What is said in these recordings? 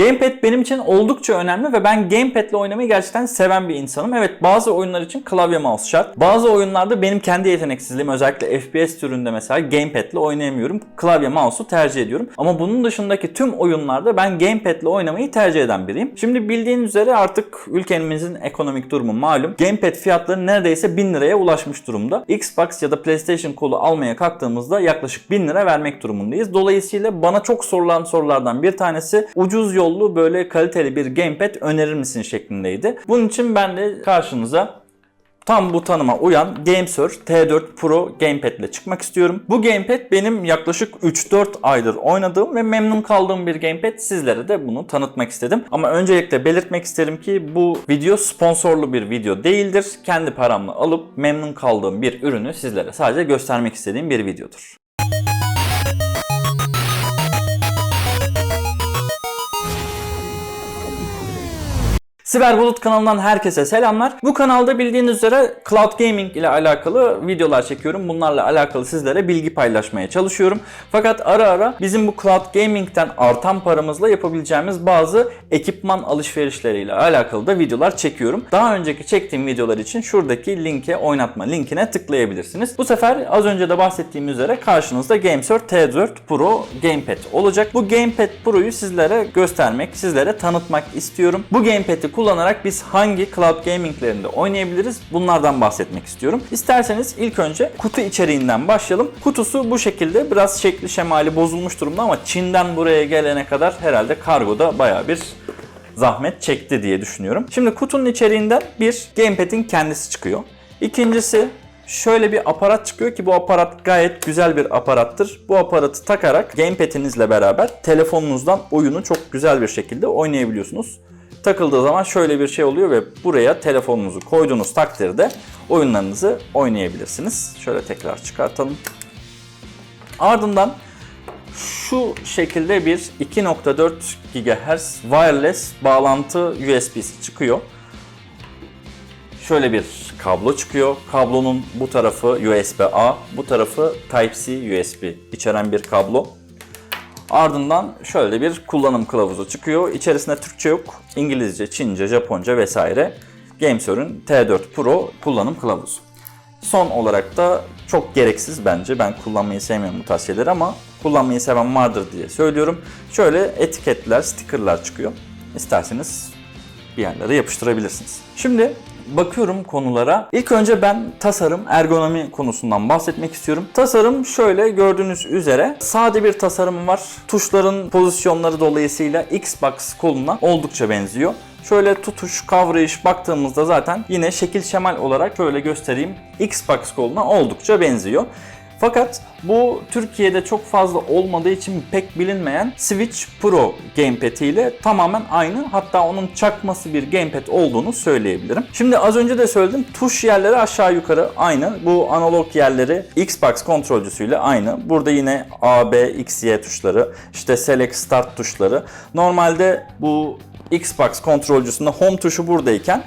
Gamepad benim için oldukça önemli ve ben Gamepad ile oynamayı gerçekten seven bir insanım. Evet bazı oyunlar için klavye mouse şart. Bazı oyunlarda benim kendi yeteneksizliğim özellikle FPS türünde mesela Gamepad ile oynayamıyorum. Klavye mouse'u tercih ediyorum. Ama bunun dışındaki tüm oyunlarda ben Gamepad ile oynamayı tercih eden biriyim. Şimdi bildiğin üzere artık ülkemizin ekonomik durumu malum. Gamepad fiyatları neredeyse 1000 liraya ulaşmış durumda. Xbox ya da PlayStation kolu almaya kalktığımızda yaklaşık 1000 lira vermek durumundayız. Dolayısıyla bana çok sorulan sorulardan bir tanesi ucuz yollu böyle kaliteli bir gamepad önerir misin şeklindeydi. Bunun için ben de karşınıza tam bu tanıma uyan GameSir T4 Pro Gamepad ile çıkmak istiyorum. Bu gamepad benim yaklaşık 3-4 aydır oynadığım ve memnun kaldığım bir gamepad. Sizlere de bunu tanıtmak istedim. Ama öncelikle belirtmek isterim ki bu video sponsorlu bir video değildir. Kendi paramla alıp memnun kaldığım bir ürünü sizlere sadece göstermek istediğim bir videodur. Siber Bulut kanalından herkese selamlar. Bu kanalda bildiğiniz üzere cloud gaming ile alakalı videolar çekiyorum. Bunlarla alakalı sizlere bilgi paylaşmaya çalışıyorum. Fakat ara ara bizim bu cloud gaming'ten artan paramızla yapabileceğimiz bazı ekipman alışverişleriyle alakalı da videolar çekiyorum. Daha önceki çektiğim videolar için şuradaki linke oynatma linkine tıklayabilirsiniz. Bu sefer az önce de bahsettiğim üzere karşınızda GameSir T4 Pro Gamepad olacak. Bu Gamepad Pro'yu sizlere göstermek, sizlere tanıtmak istiyorum. Bu Gamepad'i kullanarak biz hangi cloud gaminglerinde oynayabiliriz bunlardan bahsetmek istiyorum. İsterseniz ilk önce kutu içeriğinden başlayalım. Kutusu bu şekilde biraz şekli şemali bozulmuş durumda ama Çin'den buraya gelene kadar herhalde kargoda baya bir zahmet çekti diye düşünüyorum. Şimdi kutunun içeriğinden bir gamepad'in kendisi çıkıyor. İkincisi şöyle bir aparat çıkıyor ki bu aparat gayet güzel bir aparattır. Bu aparatı takarak gamepad'inizle beraber telefonunuzdan oyunu çok güzel bir şekilde oynayabiliyorsunuz takıldığı zaman şöyle bir şey oluyor ve buraya telefonunuzu koyduğunuz takdirde oyunlarınızı oynayabilirsiniz. Şöyle tekrar çıkartalım. Ardından şu şekilde bir 2.4 GHz wireless bağlantı USB'si çıkıyor. Şöyle bir kablo çıkıyor. Kablonun bu tarafı USB-A, bu tarafı Type-C USB içeren bir kablo. Ardından şöyle bir kullanım kılavuzu çıkıyor. İçerisinde Türkçe yok. İngilizce, Çince, Japonca vesaire. GameSir'ün T4 Pro kullanım kılavuzu. Son olarak da çok gereksiz bence. Ben kullanmayı sevmiyorum bu tarz şeyleri ama kullanmayı seven vardır diye söylüyorum. Şöyle etiketler, stickerlar çıkıyor. İsterseniz bir yerlere yapıştırabilirsiniz. Şimdi bakıyorum konulara. İlk önce ben tasarım, ergonomi konusundan bahsetmek istiyorum. Tasarım şöyle gördüğünüz üzere sade bir tasarım var. Tuşların pozisyonları dolayısıyla Xbox koluna oldukça benziyor. Şöyle tutuş, kavrayış baktığımızda zaten yine şekil şemal olarak şöyle göstereyim. Xbox koluna oldukça benziyor. Fakat bu Türkiye'de çok fazla olmadığı için pek bilinmeyen Switch Pro Gamepad ile tamamen aynı. Hatta onun çakması bir gamepad olduğunu söyleyebilirim. Şimdi az önce de söyledim tuş yerleri aşağı yukarı aynı. Bu analog yerleri Xbox kontrolcüsüyle aynı. Burada yine A, B, X, Y tuşları, işte Select Start tuşları. Normalde bu Xbox kontrolcüsünde Home tuşu buradayken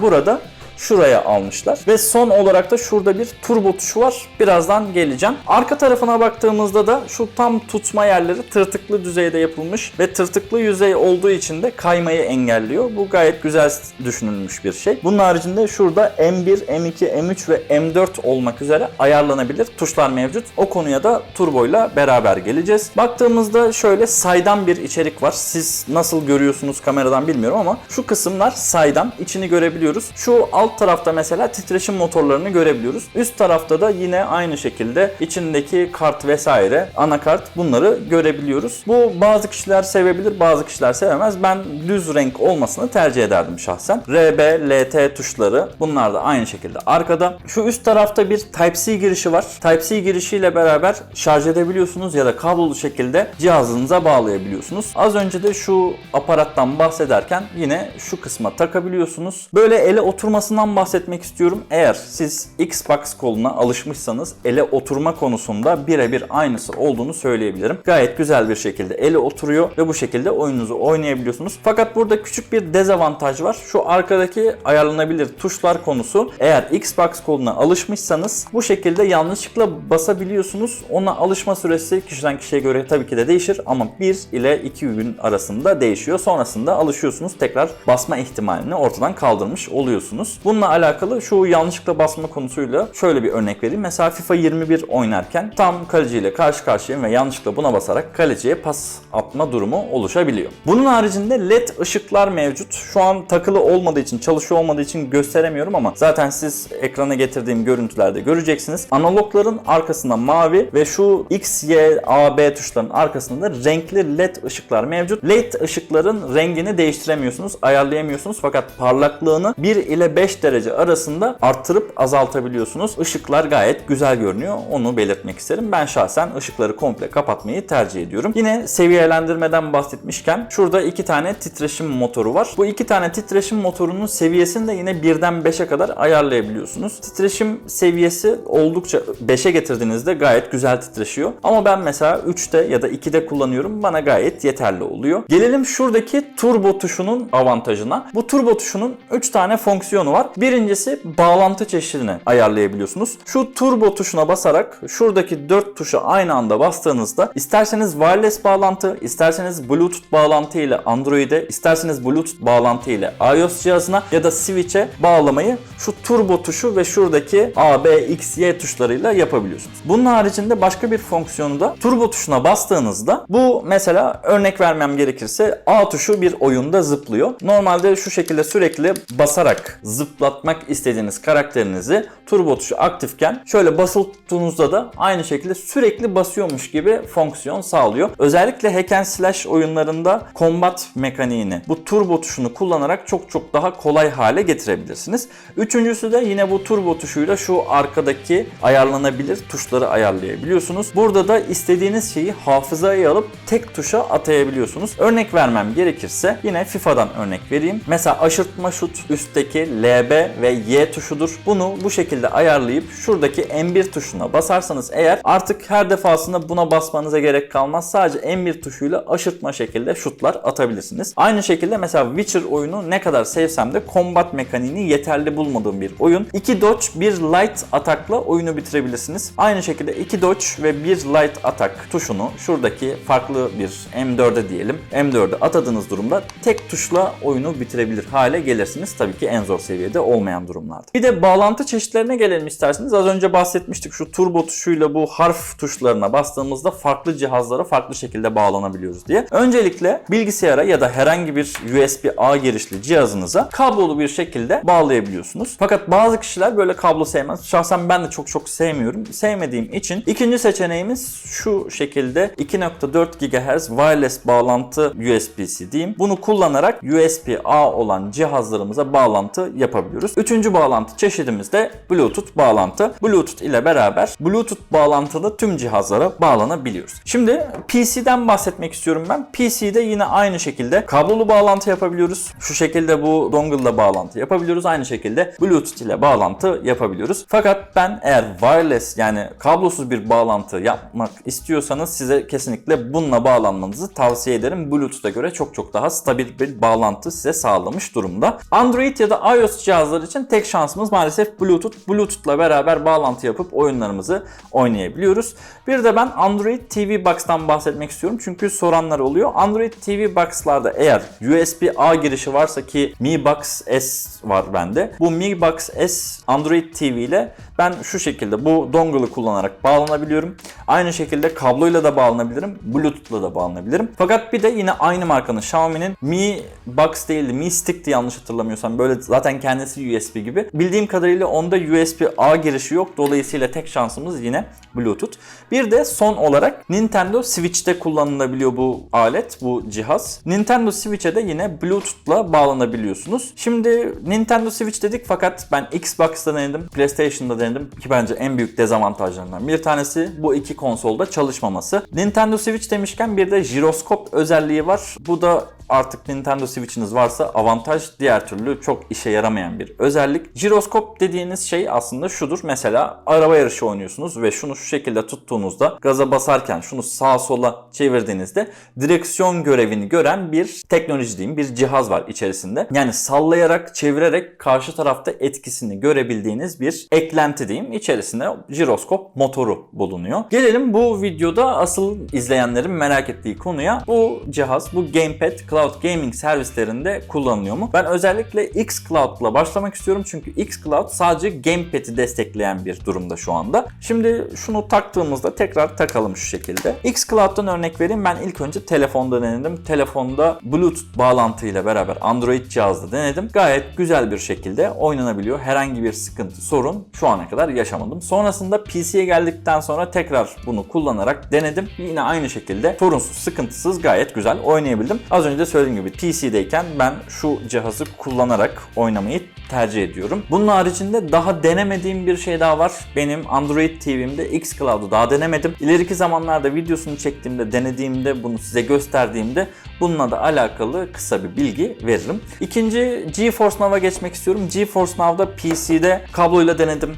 burada şuraya almışlar. Ve son olarak da şurada bir turbo tuşu var. Birazdan geleceğim. Arka tarafına baktığımızda da şu tam tutma yerleri tırtıklı düzeyde yapılmış ve tırtıklı yüzey olduğu için de kaymayı engelliyor. Bu gayet güzel düşünülmüş bir şey. Bunun haricinde şurada M1, M2, M3 ve M4 olmak üzere ayarlanabilir tuşlar mevcut. O konuya da turboyla beraber geleceğiz. Baktığımızda şöyle saydam bir içerik var. Siz nasıl görüyorsunuz kameradan bilmiyorum ama şu kısımlar saydam. İçini görebiliyoruz. Şu alt tarafta mesela titreşim motorlarını görebiliyoruz. Üst tarafta da yine aynı şekilde içindeki kart vesaire, anakart bunları görebiliyoruz. Bu bazı kişiler sevebilir, bazı kişiler sevemez. Ben düz renk olmasını tercih ederdim şahsen. RB, LT tuşları bunlar da aynı şekilde arkada. Şu üst tarafta bir Type-C girişi var. Type-C girişiyle beraber şarj edebiliyorsunuz ya da kablolu şekilde cihazınıza bağlayabiliyorsunuz. Az önce de şu aparattan bahsederken yine şu kısma takabiliyorsunuz. Böyle ele oturmasından şundan bahsetmek istiyorum. Eğer siz Xbox koluna alışmışsanız ele oturma konusunda birebir aynısı olduğunu söyleyebilirim. Gayet güzel bir şekilde ele oturuyor ve bu şekilde oyununuzu oynayabiliyorsunuz. Fakat burada küçük bir dezavantaj var. Şu arkadaki ayarlanabilir tuşlar konusu. Eğer Xbox koluna alışmışsanız bu şekilde yanlışlıkla basabiliyorsunuz. Ona alışma süresi kişiden kişiye göre tabii ki de değişir ama 1 ile 2 gün arasında değişiyor. Sonrasında alışıyorsunuz. Tekrar basma ihtimalini ortadan kaldırmış oluyorsunuz. Bununla alakalı şu yanlışlıkla basma konusuyla şöyle bir örnek vereyim. Mesela FIFA 21 oynarken tam kaleciyle karşı karşıyayım ve yanlışlıkla buna basarak kaleciye pas atma durumu oluşabiliyor. Bunun haricinde led ışıklar mevcut. Şu an takılı olmadığı için, çalışıyor olmadığı için gösteremiyorum ama zaten siz ekrana getirdiğim görüntülerde göreceksiniz. Analogların arkasında mavi ve şu X, Y, A, B tuşlarının arkasında da renkli led ışıklar mevcut. Led ışıkların rengini değiştiremiyorsunuz, ayarlayamıyorsunuz fakat parlaklığını 1 ile 5 derece arasında arttırıp azaltabiliyorsunuz. Işıklar gayet güzel görünüyor. Onu belirtmek isterim. Ben şahsen ışıkları komple kapatmayı tercih ediyorum. Yine seviyelendirmeden bahsetmişken şurada iki tane titreşim motoru var. Bu iki tane titreşim motorunun seviyesini de yine birden 5'e kadar ayarlayabiliyorsunuz. Titreşim seviyesi oldukça 5'e getirdiğinizde gayet güzel titreşiyor. Ama ben mesela 3'te ya da 2'de kullanıyorum. Bana gayet yeterli oluyor. Gelelim şuradaki turbo tuşunun avantajına. Bu turbo tuşunun 3 tane fonksiyonu var. Birincisi bağlantı çeşidini ayarlayabiliyorsunuz. Şu turbo tuşuna basarak şuradaki 4 tuşa aynı anda bastığınızda isterseniz wireless bağlantı, isterseniz Bluetooth bağlantı ile Android'e, isterseniz Bluetooth bağlantı ile iOS cihazına ya da Switch'e bağlamayı şu turbo tuşu ve şuradaki A, B, X, Y tuşlarıyla yapabiliyorsunuz. Bunun haricinde başka bir fonksiyonu da turbo tuşuna bastığınızda bu mesela örnek vermem gerekirse A tuşu bir oyunda zıplıyor. Normalde şu şekilde sürekli basarak zıplatmak istediğiniz karakterinizi turbo tuşu aktifken şöyle basılı tuttuğunuzda da aynı şekilde sürekli basıyormuş gibi fonksiyon sağlıyor. Özellikle hack and slash oyunlarında combat mekaniğini bu turbo tuşunu kullanarak çok çok daha kolay hale getirebilirsiniz. Üçüncüsü de yine bu turbo tuşuyla şu arkadaki ayarlanabilir tuşları ayarlayabiliyorsunuz. Burada da istediğiniz şeyi hafızaya alıp tek tuşa atayabiliyorsunuz. Örnek vermem gerekirse yine FIFA'dan örnek vereyim. Mesela aşırtma şut üstteki LB ve Y tuşudur. Bunu bu şekilde ayarlayıp şuradaki M1 tuşuna basarsanız eğer artık her defasında buna basmanıza gerek kalmaz. Sadece M1 tuşuyla aşırtma şekilde şutlar atabilirsiniz. Aynı şekilde mesela Witcher oyunu ne kadar sevsem de combat mekaniğini yeterli bulmadığım bir oyun. 2 dodge, 1 light atakla oyunu bitirebilirsiniz. Aynı şekilde 2 dodge ve 1 light atak tuşunu şuradaki farklı bir M4'e diyelim. M4'e atadığınız durumda tek tuşla oyunu bitirebilir hale gelirsiniz. Tabii ki en zor seviyede olmayan durumlarda. Bir de bağlantı çeşitlerine gelelim isterseniz. Az önce bahsetmiştik şu turbo tuşuyla bu harf tuşlarına bastığımızda farklı cihazlara farklı şekilde bağlanabiliyoruz diye. Öncelikle bilgisayara ya da herhangi bir USB-A girişli cihazınıza kablolu bir şekilde bağlayabiliyorsunuz. Fakat bazı kişiler böyle kablo sevmez. Şahsen ben de çok çok sevmiyorum. Sevmediğim için ikinci seçeneğimiz şu şekilde 2.4 GHz wireless bağlantı USB-C diyeyim. Bunu kullanarak USB-A olan cihazlarımıza bağlantı yapabiliyoruz. Üçüncü bağlantı çeşidimiz de Bluetooth bağlantı. Bluetooth ile beraber Bluetooth bağlantılı tüm cihazlara bağlanabiliyoruz. Şimdi PC'den bahsetmek istiyorum ben. PC'de yine aynı şekilde kablolu bağlantı yapabiliyoruz. Şu şekilde bu dongle ile bağlantı yapabiliyoruz. Aynı şekilde Bluetooth ile bağlantı yapabiliyoruz. Fakat ben eğer wireless yani kablosuz bir bağlantı yapmak istiyorsanız size kesinlikle bununla bağlanmanızı tavsiye ederim. Bluetooth'a göre çok çok daha stabil bir bağlantı size sağlamış durumda. Android ya da iOS cihazlar için tek şansımız maalesef Bluetooth. Bluetooth'la beraber bağlantı yapıp oyunlarımızı oynayabiliyoruz. Bir de ben Android TV Box'tan bahsetmek istiyorum çünkü soranlar oluyor. Android TV Box'larda eğer USB-A girişi varsa ki Mi Box S var bende. Bu Mi Box S Android TV ile ben şu şekilde bu dongle'ı kullanarak bağlanabiliyorum. Aynı şekilde kabloyla da bağlanabilirim. Bluetooth'la da bağlanabilirim. Fakat bir de yine aynı markanın Xiaomi'nin Mi Box değildi. Mi Stick'ti yanlış hatırlamıyorsam. Böyle zaten kendisi USB gibi. Bildiğim kadarıyla onda USB-A girişi yok. Dolayısıyla tek şansımız yine Bluetooth. Bir de son olarak Nintendo Switch'te kullanılabiliyor bu alet, bu cihaz. Nintendo Switch'e de yine Bluetooth'la bağlanabiliyorsunuz. Şimdi Nintendo Switch dedik fakat ben Xbox'ta denedim, PlayStation'da denedim ki bence en büyük dezavantajlarından bir tanesi bu iki konsolda çalışmaması. Nintendo Switch demişken bir de jiroskop özelliği var. Bu da artık Nintendo Switch'iniz varsa avantaj diğer türlü çok işe yaramayan bir özellik. Jiroskop dediğiniz şey aslında şudur. Mesela araba yarışı oynuyorsunuz ve şunu şu şekilde tuttuğunuzda gaza basarken şunu sağa sola çevirdiğinizde direksiyon görevini gören bir teknoloji diyeyim bir cihaz var içerisinde. Yani sallayarak çevirerek karşı tarafta etkisini görebildiğiniz bir eklenti diyeyim. İçerisinde jiroskop motoru bulunuyor. Gelelim bu videoda asıl izleyenlerin merak ettiği konuya. Bu cihaz, bu Gamepad Cloud Gaming servislerinde kullanılıyor mu? Ben özellikle xCloud'la başlamak istiyorum çünkü xCloud sadece Gamepad'i destekleyen bir durumda şu anda. Şimdi şunu taktığımızda tekrar takalım şu şekilde. xCloud'dan örnek vereyim. Ben ilk önce telefonda denedim. Telefonda Bluetooth bağlantıyla beraber Android cihazda denedim. Gayet güzel bir şekilde oynanabiliyor. Herhangi bir sıkıntı, sorun şu ana kadar yaşamadım. Sonrasında PC'ye geldikten sonra tekrar bunu kullanarak denedim. Yine aynı şekilde sorunsuz, sıkıntısız gayet güzel oynayabildim. Az önce de söylediğim gibi PC'deyken ben şu cihazı kullanarak oynamayı tercih ediyorum. Bunun haricinde daha denemediğim bir şey daha var. Benim Android TV'mde xCloud'u daha denemedim. İleriki zamanlarda videosunu çektiğimde, denediğimde, bunu size gösterdiğimde bununla da alakalı kısa bir bilgi veririm. İkinci GeForce Now'a geçmek istiyorum. GeForce Now'da PC'de kabloyla denedim.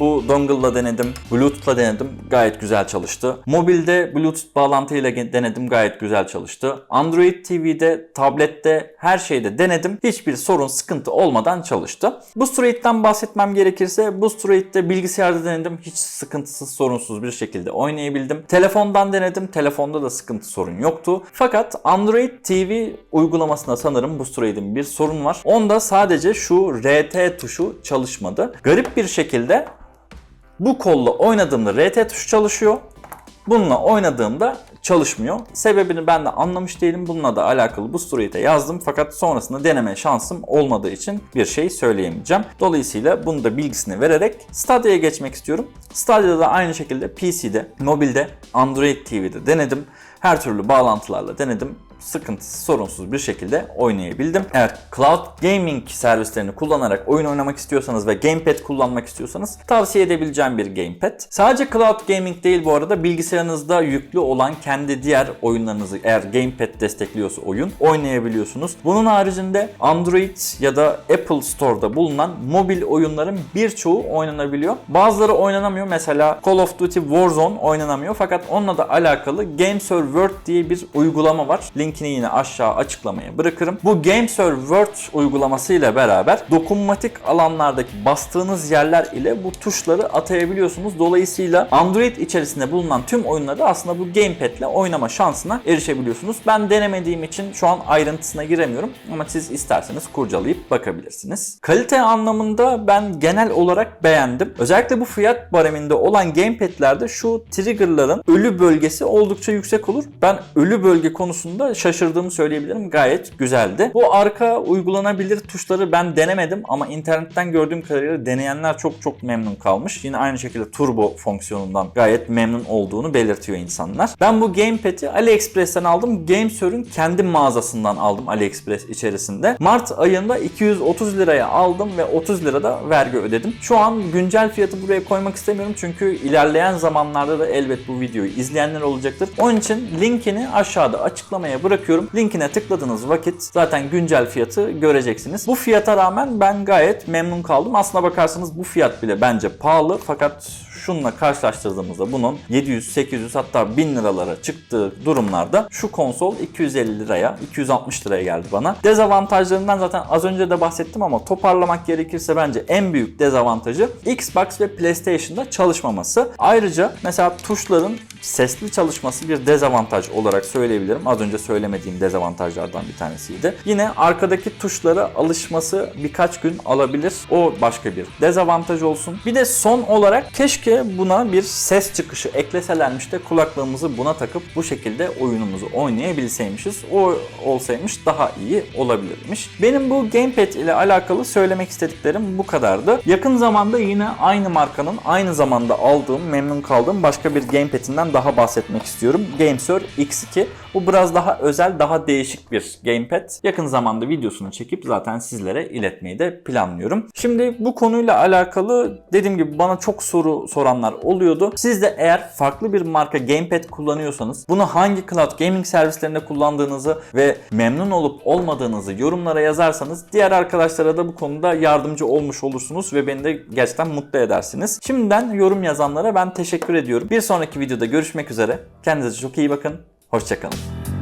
Bu dongle'la denedim, Bluetooth'la denedim. Gayet güzel çalıştı. Mobilde Bluetooth bağlantıyla denedim. Gayet güzel çalıştı. Android TV'de, tablette, her şeyde denedim. Hiçbir sorun, sıkıntı olmadan çalıştı. Boosteroid'den bahsetmem gerekirse Boosteroid'de bilgisayarda denedim. Hiç sıkıntısız, sorunsuz bir şekilde oynayabildim. Telefondan denedim. Telefonda da sıkıntı, sorun yoktu. Fakat Android TV uygulamasında sanırım Boosteroid'in bir sorun var. Onda sadece şu RT tuşu çalışmadı. Garip bir şekilde bu kolla oynadığımda RT tuşu çalışıyor. Bununla oynadığımda çalışmıyor. Sebebini ben de anlamış değilim. Bununla da alakalı bu story'e yazdım fakat sonrasında deneme şansım olmadığı için bir şey söyleyemeyeceğim. Dolayısıyla bunu da bilgisini vererek Stadia'ya geçmek istiyorum. Stadia'da da aynı şekilde PC'de, mobilde, Android TV'de denedim. Her türlü bağlantılarla denedim sıkıntısız, sorunsuz bir şekilde oynayabildim. Eğer cloud gaming servislerini kullanarak oyun oynamak istiyorsanız ve gamepad kullanmak istiyorsanız tavsiye edebileceğim bir gamepad. Sadece cloud gaming değil bu arada bilgisayarınızda yüklü olan kendi diğer oyunlarınızı eğer gamepad destekliyorsa oyun oynayabiliyorsunuz. Bunun haricinde Android ya da Apple Store'da bulunan mobil oyunların birçoğu oynanabiliyor. Bazıları oynanamıyor. Mesela Call of Duty Warzone oynanamıyor fakat onunla da alakalı GameServe World diye bir uygulama var. Linkini yine aşağı açıklamaya bırakırım. Bu GameServe World uygulaması ile beraber dokunmatik alanlardaki bastığınız yerler ile bu tuşları atayabiliyorsunuz. Dolayısıyla Android içerisinde bulunan tüm oyunları aslında bu gamepad ile oynama şansına erişebiliyorsunuz. Ben denemediğim için şu an ayrıntısına giremiyorum ama siz isterseniz kurcalayıp bakabilirsiniz. Kalite anlamında ben genel olarak beğendim. Özellikle bu fiyat bareminde olan gamepad'lerde şu triggerların ölü bölgesi oldukça yüksek olur. Ben ölü bölge konusunda şaşırdığımı söyleyebilirim. Gayet güzeldi. Bu arka uygulanabilir tuşları ben denemedim ama internetten gördüğüm kadarıyla deneyenler çok çok memnun kalmış. Yine aynı şekilde turbo fonksiyonundan gayet memnun olduğunu belirtiyor insanlar. Ben bu gamepad'i AliExpress'ten aldım. GameSir'ün kendi mağazasından aldım AliExpress içerisinde. Mart ayında 230 liraya aldım ve 30 lirada vergi ödedim. Şu an güncel fiyatı buraya koymak istemiyorum çünkü ilerleyen zamanlarda da elbet bu videoyu izleyenler olacaktır. Onun için linkini aşağıda açıklamaya bırakıyorum. Linkine tıkladığınız vakit zaten güncel fiyatı göreceksiniz. Bu fiyata rağmen ben gayet memnun kaldım. Aslına bakarsanız bu fiyat bile bence pahalı fakat şununla karşılaştırdığımızda bunun 700, 800 hatta 1000 liralara çıktığı durumlarda şu konsol 250 liraya, 260 liraya geldi bana. Dezavantajlarından zaten az önce de bahsettim ama toparlamak gerekirse bence en büyük dezavantajı Xbox ve PlayStation'da çalışmaması. Ayrıca mesela tuşların sesli çalışması bir dezavantaj olarak söyleyebilirim. Az önce söylemediğim dezavantajlardan bir tanesiydi. Yine arkadaki tuşlara alışması birkaç gün alabilir. O başka bir dezavantaj olsun. Bir de son olarak keşke buna bir ses çıkışı ekleselermiş de kulaklığımızı buna takıp bu şekilde oyunumuzu oynayabilseymişiz. O olsaymış daha iyi olabilirmiş. Benim bu gamepad ile alakalı söylemek istediklerim bu kadardı. Yakın zamanda yine aynı markanın aynı zamanda aldığım, memnun kaldığım başka bir gamepad'inden daha bahsetmek istiyorum. GameSir X2. Bu biraz daha özel, daha değişik bir gamepad. Yakın zamanda videosunu çekip zaten sizlere iletmeyi de planlıyorum. Şimdi bu konuyla alakalı dediğim gibi bana çok soru soranlar oluyordu. Siz de eğer farklı bir marka gamepad kullanıyorsanız bunu hangi cloud gaming servislerinde kullandığınızı ve memnun olup olmadığınızı yorumlara yazarsanız diğer arkadaşlara da bu konuda yardımcı olmuş olursunuz ve beni de gerçekten mutlu edersiniz. Şimdiden yorum yazanlara ben teşekkür ediyorum. Bir sonraki videoda görüşmek üzere. Kendinize çok iyi bakın. Hoşçakalın.